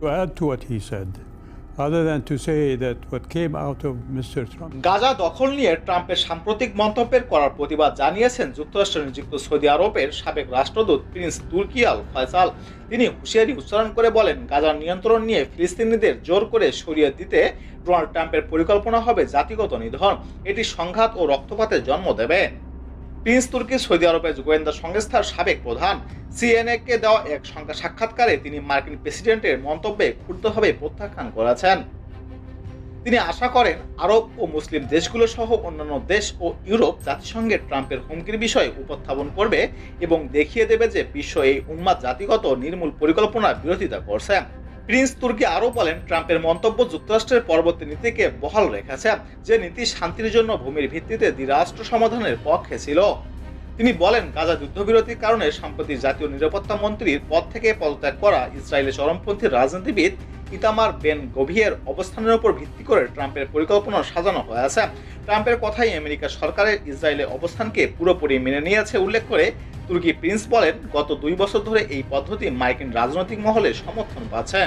To add to what he said, other than to say that what came out of Mr. Trump. Gaza দখল নিয়ে ট্রাম্পের সাম্প্রতিক মন্তব্যের করার প্রতিবাদ জানিয়েছেন যুক্তরাষ্ট্রে নিযুক্ত সৌদি আরবের সাবেক রাষ্ট্রদূত প্রিন্স তুর্কি আল ফয়সাল। তিনি হুঁশিয়ারি উচ্চারণ করে বলেন গাজার নিয়ন্ত্রণ নিয়ে ফিলিস্তিনিদের জোর করে সরিয়ে দিতে ডোনাল্ড ট্রাম্পের পরিকল্পনা হবে জাতিগত নিধন। এটি সংঘাত ও রক্তপাতের জন্ম দেবে। প্রিন্স তুর্কি সৌদি আরবের গোয়েন্দা সংস্থার সাবেক প্রধান। সিএনএ কে দেওয়া এক সংখ্যা সাক্ষাৎকারে তিনি মার্কিন প্রেসিডেন্টের মন্তব্যে ক্ষুব্ধভাবে প্রত্যাখ্যান করেছেন। তিনি আশা করেন, আরব ও মুসলিম দেশগুলো সহ অন্যান্য দেশ ও ইউরোপ জাতিসংঘের ট্রাম্পের হুমকির বিষয়ে উপস্থাপন করবে এবং দেখিয়ে দেবে যে বিশ্ব এই উন্মাদ জাতিগত নির্মূল পরিকল্পনার বিরোধিতা করছে প্রিন্স তুর্কি আরও বলেন, ট্রাম্পের মন্তব্য যুক্তরাষ্ট্রের পরবর্তী নীতিকে বহাল রেখেছে, যে নীতি শান্তির জন্য ভূমির ভিত্তিতে দ্বিরাষ্ট্র সমাধানের পক্ষে ছিল। তিনি বলেন, গাজা যুদ্ধবিরতির কারণে সম্প্রতি জাতীয় নিরাপত্তা মন্ত্রীর পদ থেকে পদত্যাগ করা ইসরায়েলের চরমপন্থী রাজনীতিবিদ ইতামার বেন গভিয়ের অবস্থানের উপর ভিত্তি করে ট্রাম্পের পরিকল্পনা সাজানো হয়েছে। ট্রাম্পের কথাই আমেরিকা সরকারের ইসরায়েলের অবস্থানকে পুরোপুরি মেনে নিয়েছে, উল্লেখ করে তুর্কি প্রিন্স বলেন গত দুই বছর ধরে এই পদ্ধতি মার্কিন রাজনৈতিক মহলে সমর্থন পাচ্ছে।